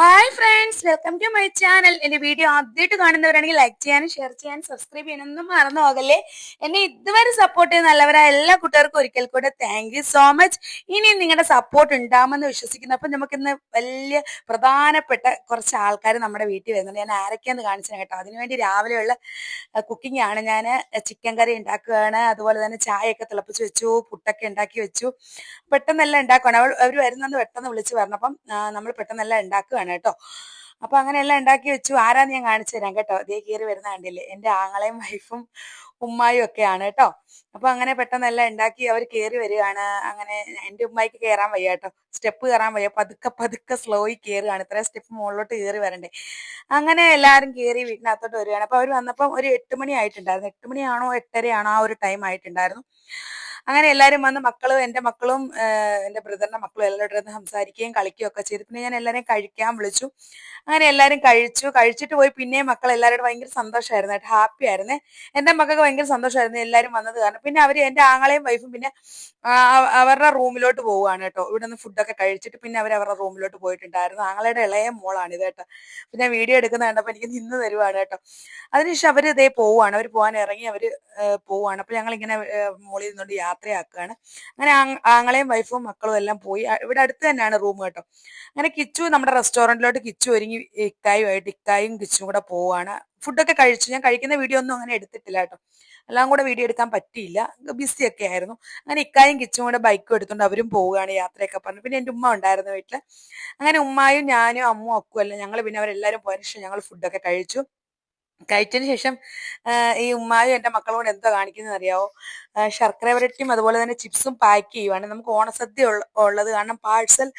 Hi friends welcome to my channel എന്റെ video ആദ്യമായിട്ട് കാണുന്നവരാണെങ്കിൽ ലൈക്ക് ചെയ്യാനും ഷെയർ ചെയ്യാനും സബ്സ്ക്രൈബ് ചെയ്യാനൊന്നും മറന്നു പോകല്ലേ. എന്നെ ഇതുവരെ സപ്പോർട്ട് ചെയ്യുന്ന നല്ലവരായ എല്ലാ കൂട്ടുകാർക്കും ഒരിക്കൽ കൂടെ താങ്ക് യു സോ മച്ച് ഇനിയും നിങ്ങളുടെ സപ്പോർട്ട് ഉണ്ടാകുമെന്ന് വിശ്വസിക്കുന്നു. അപ്പൊ നമുക്കിന്ന് വലിയ പ്രധാനപ്പെട്ട കുറച്ച് ആൾക്കാർ നമ്മുടെ വീട്ടിൽ വരുന്നുണ്ട്. ഞാൻ ആരൊക്കെയാന്ന് കാണിച്ചു കേട്ടോ. അതിനുവേണ്ടി രാവിലെയുള്ള കുക്കിംഗ് ആണ്. ഞാൻ ചിക്കൻ കറി ഉണ്ടാക്കുകയാണ്. അതുപോലെ തന്നെ ചായയൊക്കെ തിളപ്പിച്ച് വെച്ചു പുട്ടൊക്കെ ഉണ്ടാക്കി വെച്ചു. പെട്ടെന്നെല്ലാം ഉണ്ടാക്കുകയാണ് അവൾ അവർ വരുന്നത് പെട്ടെന്ന് വിളിച്ച് പറഞ്ഞപ്പം നമ്മൾ പെട്ടെന്നെല്ലാം ഉണ്ടാക്കുകയാണ്. കേട്ടോ. അപ്പൊ അങ്ങനെയെല്ലാം ഉണ്ടാക്കി വെച്ചു. ആരാന്ന് ഞാൻ കാണിച്ചു തരാം കേട്ടോ. ദേ കീറി വരുന്ന കണ്ടില്ലേ? എന്റെ ആങ്ങളെയും വൈഫും ഉമ്മായും ഒക്കെയാണ് കേട്ടോ. അപ്പൊ അങ്ങനെ പെട്ടെന്നെല്ലാം ഉണ്ടാക്കി അവർ കയറി വരികയാണ്. അങ്ങനെ എന്റെ ഉമ്മായിക്ക് കയറാൻ വയ്യ കേട്ടോ. സ്റ്റെപ്പ് കയറാൻ വയ്യ. പതുക്കെ പതുക്കെ സ്ലോയി കയറുകയാണ്. ഇത്രയും സ്റ്റെപ്പ് മുകളിലോട്ട് കയറി വരണ്ടേ. അങ്ങനെ എല്ലാവരും കയറി വീട്ടിനകത്തോട്ട് വരികയാണ്. അപ്പൊ അവർ വന്നപ്പോൾ ഒരു എട്ട് മണി ആയിട്ടുണ്ടായിരുന്നു. എട്ട് മണിയാണോ എട്ടരയാണോ ആ ഒരു ടൈം ആയിട്ടുണ്ടായിരുന്നു. അങ്ങനെ എല്ലാവരും വന്ന് മക്കളും എന്റെ മക്കളും എന്റെ ബ്രദറിന്റെ മക്കളും എല്ലാവരുടെ ഇരുന്ന് സംസാരിക്കുകയും കളിക്കുകയും ഒക്കെ ചെയ്തു. പിന്നെ ഞാൻ എല്ലാവരെയും കഴിക്കാൻ വിളിച്ചു. അങ്ങനെ എല്ലാവരും കഴിച്ചു. കഴിച്ചിട്ട് പോയി. പിന്നെയും മക്കൾ എല്ലാവരോടും ഭയങ്കര സന്തോഷമായിരുന്നു കേട്ടോ. ഹാപ്പി ആയിരുന്നു. എന്റെ മക്കൾക്ക് ഭയങ്കര സന്തോഷമായിരുന്നു എല്ലാവരും വന്നത് കാരണം. പിന്നെ അവർ എന്റെ ആങ്ങളെയും വൈഫും പിന്നെ അവരുടെ റൂമിലോട്ട് പോവുകയാണ് കേട്ടോ. ഇവിടെ നിന്ന് ഫുഡൊക്കെ കഴിച്ചിട്ട് പിന്നെ അവർ അവരുടെ റൂമിലോട്ട് പോയിട്ടുണ്ടായിരുന്നു. ആങ്ങളയുടെ ഇളയ മോളാണ് ഇത് കേട്ടോ. പിന്നെ വീഡിയോ എടുക്കുന്ന കണ്ടപ്പോൾ എനിക്ക് നിന്ന് തരുവാണ് കേട്ടോ. അതിനുശേഷം അവർ ഇതേ പോവുകയാണ്. അവർ പോകാൻ ഇറങ്ങി. അവർ പോവുകയാണ്. അപ്പൊ ഞങ്ങൾ ഇങ്ങനെ മോളിൽ നിന്നുകൊണ്ട് യാത്രയാക്കുകയാണ്. അങ്ങനെ ആങ്- ആങ്ങളെയും വൈഫും മക്കളും എല്ലാം പോയി. ഇവിടെ അടുത്ത് തന്നെയാണ് റൂം കേട്ടോ. അങ്ങനെ കിച്ചു നമ്മുടെ റെസ്റ്റോറന്റിലോട്ട് കിച്ചു ഒരുങ്ങി ഇക്കായുമായിട്ട് ഇക്കായും കിച്ചും കൂടെ പോവാണ്. ഫുഡൊക്കെ കഴിച്ചു. ഞാൻ കഴിക്കുന്ന വീഡിയോ ഒന്നും അങ്ങനെ എടുത്തിട്ടില്ല കേട്ടോ. എല്ലാം കൂടെ വീഡിയോ എടുക്കാൻ പറ്റിയില്ല. ബിസി ഒക്കെ ആയിരുന്നു. അങ്ങനെ ഇക്കായും കിച്ചും കൂടെ ബൈക്ക് എടുത്തുകൊണ്ട് അവരും പോവുകയാണ് യാത്രയൊക്കെ പറഞ്ഞു. പിന്നെ എന്റെ ഉമ്മ ഉണ്ടായിരുന്നു വീട്ടിൽ അങ്ങനെ ഉമ്മായും ഞാനും അമ്മും അക്കുമല്ല ഞങ്ങൾ പിന്നെ അവരെല്ലാവരും പോയതിനു ശേഷം ഞങ്ങൾ ഫുഡൊക്കെ കഴിച്ചു. കഴിച്ചതിന് ശേഷം ഈ ഉമ്മായും എന്റെ മക്കളോട് എന്തോ കാണിക്കുന്നത് അറിയാവോ ശർക്കര വരട്ടിയും അതുപോലെ തന്നെ ചിപ്സും പാക്ക് ചെയ്യുവാണ്. നമുക്ക് ഓണസദ്യ ഉള്ള- ഉള്ളത് കാരണം പാഴ്സൽ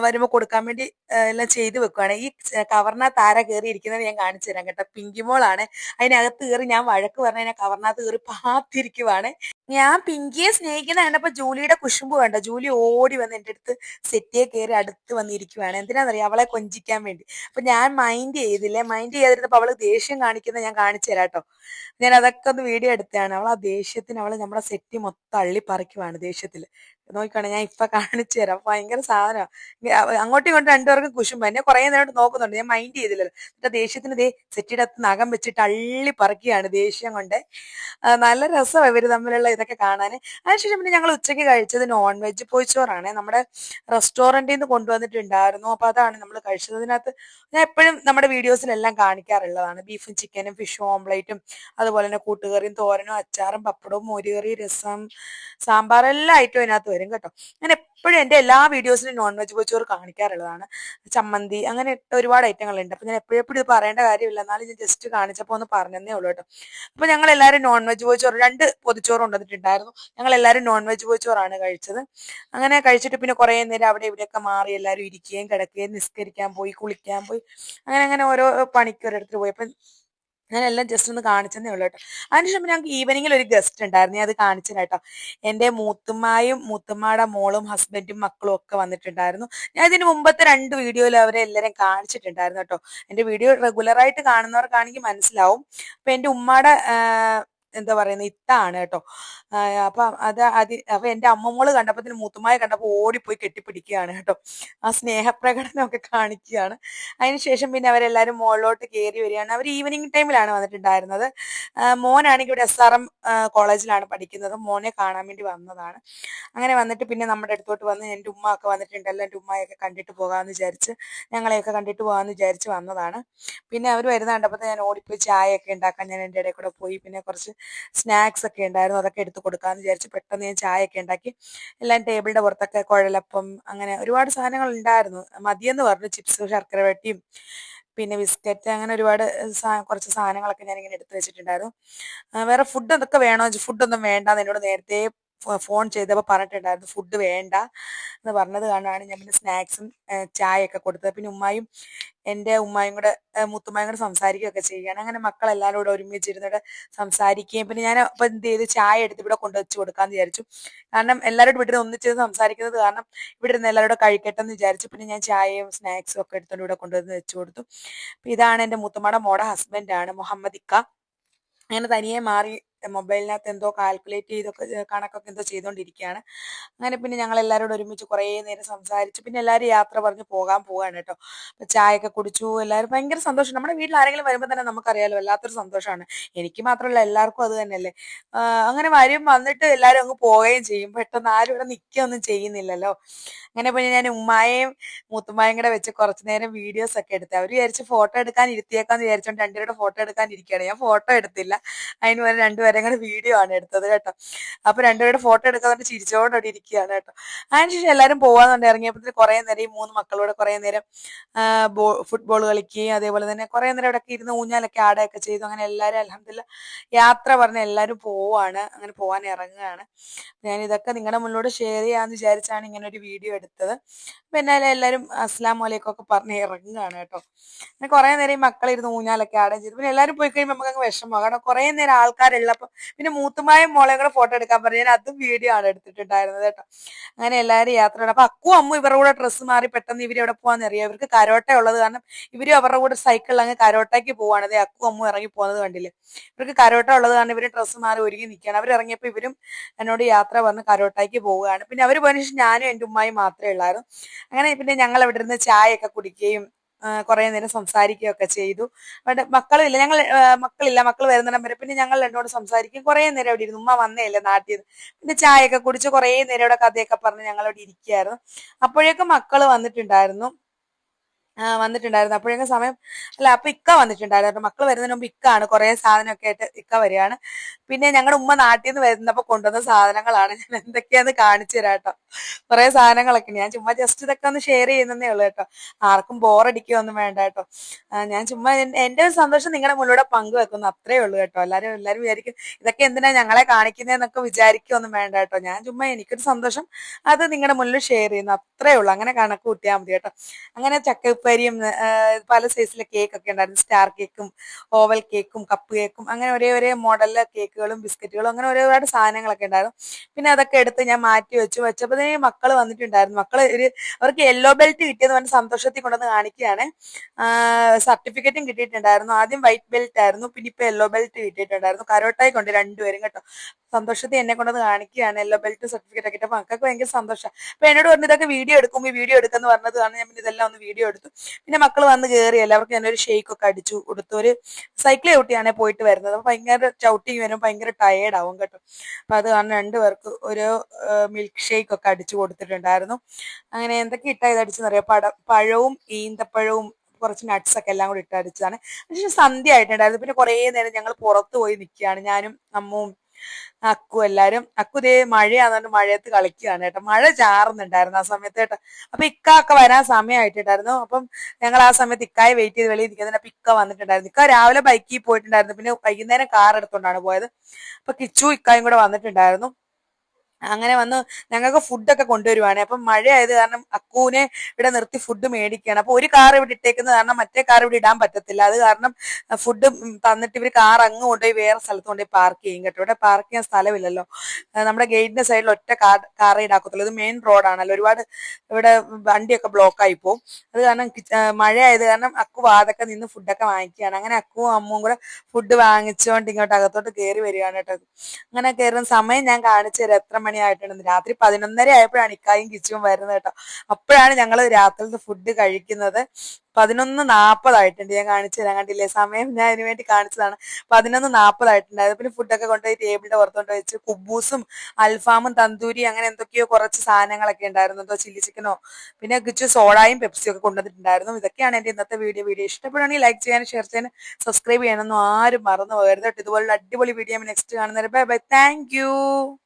വരുമ്പോൾ കൊടുക്കാൻ വേണ്ടി എല്ലാം ചെയ്തു വെക്കുവാണ്. ഈ കവർണാത്ത് താര കയറി ഇരിക്കുന്നത് ഞാൻ കാണിച്ചു തരാം കേട്ടോ. പിങ്കിമോളാണ് അതിനകത്ത് കയറി ഞാൻ വഴക്ക് പറഞ്ഞ ഞാൻ കയറി പാത്തിരിക്കുവാണ്. ഞാൻ പിങ്കിയെ സ്നേഹിക്കുന്ന കണ്ടപ്പോ ജൂലിയുടെ കുശുമ്പ് കണ്ട? ജൂലി ഓടി വന്ന് എന്റെ അടുത്ത് സെറ്റിയെ കയറി അടുത്ത് വന്നിരിക്കുവാണ്. എന്തിനാണെന്നറിയാം അവളെ കൊഞ്ചിക്കാൻ വേണ്ടി. അപ്പൊ ഞാൻ മൈൻഡ് ചെയ്തില്ലേ? മൈൻഡ് ചെയ്തിരുന്നപ്പോ അവൾ ദേഷ്യം കാണിക്കുന്നത് ഞാൻ കാണിച്ചു തരാം കേട്ടോ ഞാൻ അതൊക്കെ ഒന്ന് വീഡിയോ എടുത്തതാണ്. അവൾ ആ ദേഷ്യത്തിന് അവൾ നമ്മുടെ സെറ്റി മൊത്തം അള്ളി പറിക്കുവാണ് ദേഷ്യത്തിൽ. നോക്കിക്കോണേ ഞാൻ ഇപ്പൊ കാണിച്ചു തരാം. ഭയങ്കര സാധനമാണ് അങ്ങോട്ടും ഇങ്ങോട്ടും രണ്ടുപേർക്കും കുശുമ്പ്. എന്നെ കുറെ നേരം നോക്കുന്നുണ്ട്. ഞാൻ മൈൻഡ് ചെയ്തില്ലല്ലോ. എന്നിട്ട് ദേഷ്യത്തിന് ദേ സെറ്റിയുടെ നഖം വെച്ചിട്ട് അള്ളി പറക്കുകയാണ് ദേഷ്യം കൊണ്ട്. നല്ല രസമാണ് ഇവർ തമ്മിലുള്ള ഇതൊക്കെ കാണാൻ അതിനുശേഷം പിന്നെ ഞങ്ങൾ ഉച്ചയ്ക്ക് കഴിച്ചത് നോൺ വെജ് പോയിച്ചോറാണ്. നമ്മുടെ റെസ്റ്റോറന്റിൽ നിന്ന് കൊണ്ടുവന്നിട്ടുണ്ടായിരുന്നു. അപ്പൊ അതാണ് നമ്മൾ കഴിച്ചതിനകത്ത് ഞാൻ എപ്പോഴും നമ്മുടെ വീഡിയോസിലെല്ലാം കാണിക്കാറുള്ളതാണ്. ബീഫും ചിക്കനും ഫിഷും ഓംപ്ലേറ്റും അതുപോലെ തന്നെ കൂട്ടുകറിയും തോരനും അച്ചാറും പപ്പടവും മോരുകറി രസം സാമ്പാർ എല്ലാ ഐറ്റവും അതിനകത്ത് വരും കേട്ടോ. ഞാൻ എപ്പോഴും എന്റെ എല്ലാ വീഡിയോസിലും നോൺ വെജ് പൊച്ചോറ് കാണിക്കാറുള്ളതാണ്. ചമ്മന്തി അങ്ങനെ ഒരുപാട് ഐറ്റങ്ങളുണ്ട്. അപ്പൊ ഞാൻ എപ്പോഴും എപ്പോഴും ഇത് പറയേണ്ട കാര്യമില്ല. എന്നാലും ഞാൻ ജസ്റ്റ് കാണിച്ചപ്പോൾ ഒന്ന് പറഞ്ഞതേ ഉള്ളൂ കേട്ടോ. അപ്പൊ ഞങ്ങൾ എല്ലാവരും നോൺ വെജ് പൊച്ചോറ് രണ്ട് പൊതിച്ചോറ് കൊണ്ടുവന്നിട്ടുണ്ടായിരുന്നു. ഞങ്ങൾ എല്ലാവരും നോൺ വെജ് പൊച്ചോറാണ് കഴിച്ചത്. അങ്ങനെ കഴിച്ചിട്ട് പിന്നെ കുറേ നേരം അവിടെ ഇവിടെയൊക്കെ മാറി എല്ലാവരും ഇരിക്കുകയും കിടക്കുകയും നിസ്കരിക്കാൻ പോയി കുളിക്കാൻ പോയി. അങ്ങനെ അങ്ങനെ ഓരോ പണിക്ക് ഒരിടത്ത് പോയി. അപ്പം ഞാൻ എല്ലാം ജസ്റ്റ് ഒന്ന് കാണിച്ചതേ ഉള്ളൂ കേട്ടോ. അതിനുശേഷം ഞങ്ങൾക്ക് ഈവനിങ്ങിൽ ഒരു ഗസ്റ്റ് ഉണ്ടായിരുന്നു. ഞാൻ അത് കാണിച്ചു കേട്ടോ. എന്റെ മൂത്തുമ്മായും മൂത്തുമ്മയുടെ മോളും ഹസ്ബൻഡും മക്കളും ഒക്കെ വന്നിട്ടുണ്ടായിരുന്നു. ഞാൻ ഇതിന് മുമ്പത്തെ രണ്ട് വീഡിയോയിൽ അവരെ എല്ലാവരും കാണിച്ചിട്ടുണ്ടായിരുന്നു കേട്ടോ. എന്റെ വീഡിയോ റെഗുലറായിട്ട് കാണുന്നവർക്കാണെങ്കിൽ മനസ്സിലാവും. അപ്പൊ എന്റെ ഉമ്മയുടെ എന്താ പറയുന്നത് ഇത്താണ് കേട്ടോ. അപ്പൊ അത് അത് അപ്പൊ എന്റെ അമ്മമ്മോൾ കണ്ടപ്പോ മൂത്തുമായ കണ്ടപ്പോ ഓടിപ്പോയി കെട്ടിപ്പിടിക്കുകയാണ് കേട്ടോ. ആ സ്നേഹപ്രകടനമൊക്കെ കാണിക്കുകയാണ്. അതിനുശേഷം പിന്നെ അവരെല്ലാരും മോളിലോട്ട് കയറി വരികയാണ്. അവർ ഈവനിങ് ടൈമിലാണ് വന്നിട്ടുണ്ടായിരുന്നത്. മോനാണെങ്കിൽ ഇവിടെ എസ് ആർ എം കോളേജിലാണ് പഠിക്കുന്നത്. മോനെ കാണാൻ വേണ്ടി വന്നതാണ്. അങ്ങനെ വന്നിട്ട് പിന്നെ നമ്മുടെ അടുത്തോട്ട് വന്ന് എന്റെ ഉമ്മ ഒക്കെ വന്നിട്ടുണ്ടല്ലോ എന്റെ ഉമ്മയൊക്കെ കണ്ടിട്ട് പോകാമെന്ന് വിചാരിച്ച് ഞങ്ങളെയൊക്കെ കണ്ടിട്ട് പോകാമെന്ന് വിചാരിച്ച് വന്നതാണ്. പിന്നെ അവർ വരുന്ന കണ്ടപ്പോൾ ഞാൻ ഓടിപ്പോയി ചായയൊക്കെ ഉണ്ടാക്കാൻ ഞാൻ എന്റെ ഇടയിൽ കൂടെ പോയി. പിന്നെ കുറച്ച് സ്നാക്സ് ഒക്കെ ഉണ്ടായിരുന്നു അതൊക്കെ എടുത്തു കൊടുക്കാമെന്ന് വിചാരിച്ച് പെട്ടെന്ന് ഞാൻ ചായയൊക്കെ ഉണ്ടാക്കി. എല്ലാം ടേബിളിന്റെ പുറത്തൊക്കെ കുഴലപ്പം അങ്ങനെ ഒരുപാട് സാധനങ്ങൾ ഉണ്ടായിരുന്നു. മതിയെന്ന് പറഞ്ഞു. ചിപ്സ് ശർക്കര വെട്ടിയും പിന്നെ ബിസ്ക്കറ്റ് അങ്ങനെ ഒരുപാട് കുറച്ച് സാധനങ്ങളൊക്കെ ഞാൻ ഇങ്ങനെ എടുത്തു വെച്ചിട്ടുണ്ടായിരുന്നു. വേറെ ഫുഡ് എന്തൊക്കെ വേണോ? ഫുഡൊന്നും വേണ്ട എന്നോട് നേരത്തെ ഫോൺ ചെയ്തപ്പോൾ പറഞ്ഞിട്ടുണ്ടായിരുന്നു ഫുഡ് വേണ്ട എന്ന് പറഞ്ഞത് കാരണമാണ് ഞാൻ പിന്നെ സ്നാക്സും ചായയൊക്കെ കൊടുത്തത്. പിന്നെ ഉമ്മായും എന്റെ ഉമ്മായും കൂടെ മുത്തുമ്മായും കൂടെ സംസാരിക്കുകയൊക്കെ ചെയ്യുകയാണ്. അങ്ങനെ മക്കളെല്ലാവരും കൂടെ ഒരുമിച്ചിരുന്നിട്ട് സംസാരിക്കുകയും പിന്നെ ഞാൻ അപ്പം എന്ത് ചെയ്ത്? ചായ എടുത്ത് ഇവിടെ കൊണ്ടുവച്ച് കൊടുക്കാമെന്ന് വിചാരിച്ചു. കാരണം എല്ലാവരോടും ഇവിടെ ഒന്നിച്ചിരുന്ന് സംസാരിക്കുന്നത് കാരണം ഇവിടെ ഇരുന്ന് എല്ലാവരോടും കഴിക്കട്ടെ എന്ന് വിചാരിച്ചു. പിന്നെ ഞാൻ ചായയും സ്നാക്സും ഒക്കെ എടുത്തുകൊണ്ട് ഇവിടെ കൊണ്ടുവന്ന് വെച്ച് കൊടുത്തു. ഇതാണ് എന്റെ മുത്തുമ്മയുടെ മോടെ ഹസ്ബൻഡാണ് മുഹമ്മദ് ഇക്ക അങ്ങനെ തനിയെ മാറി മൊബൈലിനകത്ത് എന്തോ കാൽക്കുലേറ്റ് ചെയ്തൊക്കെ കണക്കൊക്കെ എന്തോ ചെയ്തുകൊണ്ടിരിക്കുകയാണ് അങ്ങനെ പിന്നെ ഞങ്ങൾ എല്ലാവരോടും ഒരുമിച്ച് കുറേ നേരം സംസാരിച്ചു പിന്നെ എല്ലാവരും യാത്ര പറഞ്ഞ് പോകാൻ പോവാണ് കേട്ടോ. അപ്പം ചായയൊക്കെ കുടിച്ചു എല്ലാവരും ഭയങ്കര സന്തോഷം. നമ്മുടെ വീട്ടിൽ ആരെങ്കിലും വരുമ്പോൾ തന്നെ നമുക്കറിയാലോ വല്ലാത്തൊരു സന്തോഷമാണ്. എനിക്ക് മാത്രമല്ല എല്ലാവർക്കും അത് തന്നെയല്ലേ. അങ്ങനെ വരും വന്നിട്ട് എല്ലാവരും അങ്ങ് പോവുകയും ചെയ്യും. പെട്ടെന്ന് ആരും ഇവിടെ നിൽക്കുകയൊന്നും ചെയ്യുന്നില്ലല്ലോ. അങ്ങനെ പിന്നെ ഞാൻ ഉമ്മായേയും മൂത്തുമ്മായും കൂടെ വെച്ച് കുറച്ച് നേരം വീഡിയോസ് ഒക്കെ എടുത്തു അവർ വിചാരിച്ച് ഫോട്ടോ എടുക്കാൻ ഇരുത്തിയേക്കാന്ന് വിചാരിച്ചോണ്ട് രണ്ടുപേരുടെ ഫോട്ടോ എടുക്കാൻ ഇരിക്കുകയാണ് ഞാൻ ഫോട്ടോ എടുത്തില്ല. അതിന് വരെ രണ്ടുപേരും കൂടെ വീഡിയോ ആണ് എടുത്തത് കേട്ടോ. അപ്പൊ രണ്ടുപേരുടെ ഫോട്ടോ എടുക്കാൻ വേണ്ടി ചിരിച്ചോണ്ട് അവിടെ ഇരിക്കുകയാണ് കേട്ടോ. അതിനുശേഷം എല്ലാവരും പോവാന്നുണ്ട്. ഇറങ്ങിയപ്പോൾ കുറേ നേരം ഈ മൂന്ന് മക്കളോട് കുറേ നേരം ഫുട്ബോൾ കളിക്കുകയും അതേപോലെ തന്നെ കുറേ നേരം ഇവിടെ ഇരുന്ന് ഊഞ്ഞാലൊക്കെ ആടയൊക്കെ ചെയ്തു. അങ്ങനെ എല്ലാവരും അലഹമില്ല യാത്ര പറഞ്ഞ് എല്ലാവരും പോവാണ്. അങ്ങനെ പോവാൻ ഇറങ്ങുകയാണ്. ഞാൻ ഇതൊക്കെ നിങ്ങളുടെ മുന്നിലൂടെ ഷെയർ ചെയ്യാന്ന് വിചാരിച്ചാണ് ഇങ്ങനെ ഒരു വീഡിയോ എടുത്തത്. പിന്നെ എല്ലാവരും അസ്ലാം ഒക്കെ പറഞ്ഞ് ഇറങ്ങുകയാണ് കേട്ടോ. പിന്നെ കുറേ നേരം ഈ മക്കളിരുന്ന് ഊഞ്ഞാലൊക്കെ ആടുകയും ചെയ്തു. പിന്നെ എല്ലാവരും പോയി കഴിയുമ്പോൾ നമുക്ക് അങ്ങ് വിഷമമാണ് കാരണം കുറേ നേരം ആൾക്കാരുള്ളപ്പോൾ പിന്നെ മൂത്തുമായ മോളെ കൂടെ ഫോട്ടോ എടുക്കാൻ പറഞ്ഞു. ഞാൻ അതും വീഡിയോ ആണ് എടുത്തിട്ടുണ്ടായിരുന്നത് കേട്ടോ. അങ്ങനെ എല്ലാവരും യാത്ര അപ്പൊ അക്കു അമ്മ ഇവരുടെ കൂടെ ഡ്രസ്സ് മാറി പെട്ടെന്ന് ഇവർ എവിടെ പോകാന്ന് അറിയാം? ഇവർക്ക് കരോട്ട ഉള്ളത് കാരണം ഇവരും അവരുടെ കൂടെ സൈക്കിളിൽ അങ്ങ് കരോട്ടയ്ക്ക് പോവാണ്. ദേ അക്കു അമ്മ ഇറങ്ങി പോകുന്നത് കണ്ടില്ലേ? ഇവർക്ക് കരോട്ട ഉള്ളത് കാരണം ഇവർ ഡ്രസ്സ് മാറി ഒരുങ്ങി നിൽക്കുകയാണ്. അവർ ഇറങ്ങിയപ്പോൾ ഇവരും എന്നോട് യാത്ര പറഞ്ഞ് കരോട്ടയ്ക്ക് പോവുകയാണ്. പിന്നെ അവർ പോയതിനു ശേഷം ഞാനും എന്റെ ഉമ്മായി മാത്രമേ ഉള്ളായിരുന്നു. അങ്ങനെ പിന്നെ ഞങ്ങൾ അവിടെ ഇരുന്ന് ചായയൊക്കെ കുടിക്കുകയും കുറെ നേരം സംസാരിക്കുകയൊക്കെ ചെയ്തു. അവിടെ മക്കളില്ല ഞങ്ങൾ മക്കളില്ല മക്കൾ വരുന്നിടം വരെ. പിന്നെ ഞങ്ങൾ എന്നോട് സംസാരിക്കും. കുറേ നേരം അവിടെ ഇരുന്നു. ഉമ്മ വന്നേയില്ല നാട്ടിൽ പിന്നെ ചായയൊക്കെ കുടിച്ച് കുറേ നേരം അവിടെ കഥയൊക്കെ പറഞ്ഞ് ഞങ്ങൾ അവിടെ ഇരിക്കുകയായിരുന്നു. അപ്പോഴേക്കും മക്കൾ വന്നിട്ടുണ്ടായിരുന്നു. വന്നിട്ടുണ്ടായിരുന്നു. അപ്പോഴേക്കും സമയം അല്ല അപ്പൊ ഇക്ക വന്നിട്ടുണ്ടായിരുന്നു. മക്കൾ വരുന്നതിന് മുമ്പ് ഇക്കാണ് കുറെ സാധനമൊക്കെ ആയിട്ട് ഇക്ക വരികയാണ്. പിന്നെ ഞങ്ങളുടെ ഉമ്മ നാട്ടിൽ നിന്ന് വരുന്നപ്പോ കൊണ്ടുവന്ന സാധനങ്ങളാണ്. ഞാൻ എന്തൊക്കെയാന്ന് കാണിച്ചു തരാം കേട്ടോ. കുറെ സാധനങ്ങളൊക്കെ ഞാൻ ചുമ്മാ ജസ്റ്റ് ഇതൊക്കെ ഒന്ന് ഷെയർ ചെയ്യുന്നതേ ഉള്ളൂ കേട്ടോ. ആർക്കും ബോറടിക്കുകയൊന്നും വേണ്ട കേട്ടോ. ഞാൻ ചുമ്മാ എന്റെ ഒരു സന്തോഷം നിങ്ങളുടെ മുന്നിലൂടെ പങ്കുവെക്കുന്നു. അത്രേ ഉള്ളൂ കേട്ടോ. എല്ലാരും എല്ലാരും വിചാരിക്കും ഇതൊക്കെ എന്തിനാ ഞങ്ങളെ കാണിക്കുന്നതെന്നൊക്കെ വിചാരിക്കുകയൊന്നും വേണ്ട കേട്ടോ. ഞാൻ ചുമ്മാ എനിക്കൊരു സന്തോഷം അത് നിങ്ങളുടെ മുന്നിൽ ഷെയർ ചെയ്യുന്നു. അത്രേ ഉള്ളൂ. അങ്ങനെ കണക്ക് കൂട്ടിയാൽ മതി കേട്ടോ. അങ്ങനെ ചക്കപ്പരിയും ആ, പല സൈസിലെ കേക്ക് ഒക്കെ ഉണ്ടായിരുന്നു. സ്റ്റാർ കേക്കും ഓവൽ കേക്കും കപ്പ് കേക്കും അങ്ങനെ ഒരേ ഒരേ മോഡലിലെ കേക്കുകളും ബിസ്ക്കറ്റുകളും അങ്ങനെ ഒരേ ഒരുപാട് സാധനങ്ങളൊക്കെ ഉണ്ടായിരുന്നു. പിന്നെ അതൊക്കെ എടുത്ത് ഞാൻ മാറ്റി വെച്ചു. വെച്ചപ്പോൾ മക്കൾ വന്നിട്ടുണ്ടായിരുന്നു. മക്കൾ ഒരു അവർക്ക് യെല്ലോ ബെൽറ്റ് കിട്ടിയെന്ന് പറഞ്ഞ സന്തോഷത്തിൽ കൊണ്ടുവന്ന് കാണിക്കുകയാണ്. സർട്ടിഫിക്കറ്റും കിട്ടിയിട്ടുണ്ടായിരുന്നു. ആദ്യം വൈറ്റ് ബെൽറ്റ് ആയിരുന്നു. പിന്നെ ഇപ്പൊ യെല്ലോ ബെൽറ്റ് കിട്ടിയിട്ടുണ്ടായിരുന്നു. കരോട്ടായി കൊണ്ട് രണ്ടുപേരും കേട്ടോ. സന്തോഷത്തിൽ എന്നെ കൊണ്ടത് കാണിക്കുകയാണ്. എല്ലോ ബെൽറ്റ് സർട്ടിഫിക്കറ്റ് ഒക്കെ അപ്പൊ മക്കൾക്ക് ഭയങ്കര സന്തോഷം. അപ്പൊ എന്നോട് പറഞ്ഞു ഇതൊക്കെ വീഡിയോ എടുക്കുമ്പോൾ വീഡിയോ എടുക്കുന്ന പറഞ്ഞത് കാരണം ഞാൻ പിന്നെ ഇതെല്ലാം ഒന്ന് വീഡിയോ എടുത്തു. പിന്നെ മക്കൾ വന്ന് കയറി എല്ലാവർക്കും ഞാനൊരു ഷെയ്ക്ക് ഒക്കെ അടിച്ചു കൊടുത്തു. ഒരു സൈക്കിൾ ചവിട്ടിയാണ് പോയിട്ട് വരുന്നത്. അപ്പൊ ഭയങ്കര ചവിട്ടി വരും ഭയങ്കര ടയേർഡ് ആവും കേട്ടോ. അപ്പൊ അത് കാരണം രണ്ടുപേർക്ക് ഒരു മിൽക്ക് ഷേക്ക് ഒക്കെ അടിച്ചു കൊടുത്തിട്ടുണ്ടായിരുന്നു. അങ്ങനെ എന്തൊക്കെ ഇട്ടാ ഇത് അടിച്ചെന്ന് അറിയാം? പഴ പഴവും ഈന്തപ്പഴവും കുറച്ച് നട്ട്സ് ഒക്കെ എല്ലാം കൂടി ഇട്ടടിച്ചതാണ് പക്ഷെ സന്ധ്യ ആയിട്ടുണ്ടായിരുന്നു. പിന്നെ കുറേ നേരം ഞങ്ങൾ പുറത്തു പോയി നിൽക്കുകയാണ്. ഞാനും അമ്മുവും അക്കു എല്ലാരും. അക്കു ദേ മഴയാണെന്നുകൊണ്ട് മഴയത്ത് കളിക്കുകയാണ് കേട്ടോ. മഴ ചാറുന്നുണ്ടായിരുന്നു ആ സമയത്ത് കേട്ടോ. അപ്പൊ ഇക്ക ഒക്കെ വരാൻ സമയമായിട്ടുണ്ടായിരുന്നു. അപ്പം ഞങ്ങൾ ആ സമയത്ത് ഇക്കായെ വെയിറ്റ് ചെയ്ത് വെളിയിൽ നിൽക്കുന്നതിന് അപ്പൊ ഇക്ക വന്നിട്ടുണ്ടായിരുന്നു. ഇക്ക രാവിലെ ബൈക്കിൽ പോയിട്ടുണ്ടായിരുന്നു. പിന്നെ വൈകുന്നേരം കാർ എടുത്തോണ്ടാണ് പോയത്. അപ്പൊ കിച്ചു ഇക്കായും കൂടെ വന്നിട്ടുണ്ടായിരുന്നു. അങ്ങനെ വന്ന് ഞങ്ങൾക്ക് ഫുഡൊക്കെ കൊണ്ടുവരുവാണ്. അപ്പം മഴയായത് കാരണം അക്കൂനെ ഇവിടെ നിർത്തി ഫുഡ് മേടിക്കുകയാണ്. അപ്പോൾ ഒരു കാർ ഇവിടെ ഇട്ടേക്കുന്നത് കാരണം മറ്റേ കാർ ഇവിടെ ഇടാൻ പറ്റത്തില്ല. അത് കാരണം ഫുഡ് തന്നിട്ട് ഇവർ കാർ അങ്ങ് കൊണ്ടുപോയി വേറെ സ്ഥലത്ത് കൊണ്ടുപോയി പാർക്ക് ചെയ്യും കേട്ടോ. ഇവിടെ പാർക്ക് ചെയ്യാൻ സ്ഥലമില്ലല്ലോ. നമ്മുടെ ഗേറ്റിന്റെ സൈഡിൽ ഒറ്റ കാർ കാറേ ഇടാക്കത്തുള്ളൂ. ഇത് മെയിൻ റോഡാണല്ലോ ഒരുപാട് ഇവിടെ വണ്ടിയൊക്കെ ബ്ലോക്ക് ആയി പോകും അത് കാരണം മഴയായത് കാരണം അക്കു വാതൊക്കെ നിന്ന് ഫുഡൊക്കെ വാങ്ങിക്കുകയാണ്. അങ്ങനെ അക്കുവും അമ്മും കൂടെ ഫുഡ് വാങ്ങിച്ചുകൊണ്ട് ഇങ്ങോട്ട് അകത്തോട്ട് കയറി വരികയാണ് കേട്ടോ. അങ്ങനെ കയറുന്ന സമയം ഞാൻ കാണിച്ചു തരാം. എത്ര മണിയായിട്ടുണ്ടെന്ന് രാത്രി പതിനൊന്നര ആയപ്പോഴാണ് ഇക്കായും കിച്ചും വരുന്നത് കേട്ടോ. അപ്പോഴാണ് ഞങ്ങൾ രാത്രിയിലത്തെ ഫുഡ് കഴിക്കുന്നത്. പതിനൊന്ന് നാൽപ്പതായിട്ടുണ്ട് ഞാൻ കാണിച്ചു തരാൻ കണ്ടില്ലേ? സമയം ഞാൻ അതിനു വേണ്ടി കാണിച്ചതാണ്. പതിനൊന്ന് നാപ്പതായിട്ടുണ്ടായിരുന്നു. പിന്നെ ഫുഡൊക്കെ കൊണ്ടുപോയി ടേബിളിന്റെ പുറത്തോണ്ട് വെച്ച് കുബൂസും അൽഫാമും തന്തൂരി അങ്ങനെ എന്തൊക്കെയോ കുറച്ച് സാധനങ്ങളൊക്കെ ഉണ്ടായിരുന്നു. എന്തോ ചില്ലി ചിക്കനോ പിന്നെ കിച്ചു സോഡായും പെപ്സിയും ഒക്കെ കൊണ്ടുവന്നിട്ടുണ്ടായിരുന്നു. ഇതൊക്കെയാണ് എന്റെ ഇന്നത്തെ വീഡിയോ. വീഡിയോ ഇഷ്ടപ്പെടുകയാണെങ്കിൽ ലൈക്ക് ചെയ്യാനും ഷെയർ ചെയ്യാനും സബ്സ്ക്രൈബ് ചെയ്യാനൊന്നും ആരും മറന്നു പോകരുത് ഇതുപോലുള്ള അടിപൊളി വീഡിയോ നെക്സ്റ്റ് കാണുന്നവരെ. Bye bye thank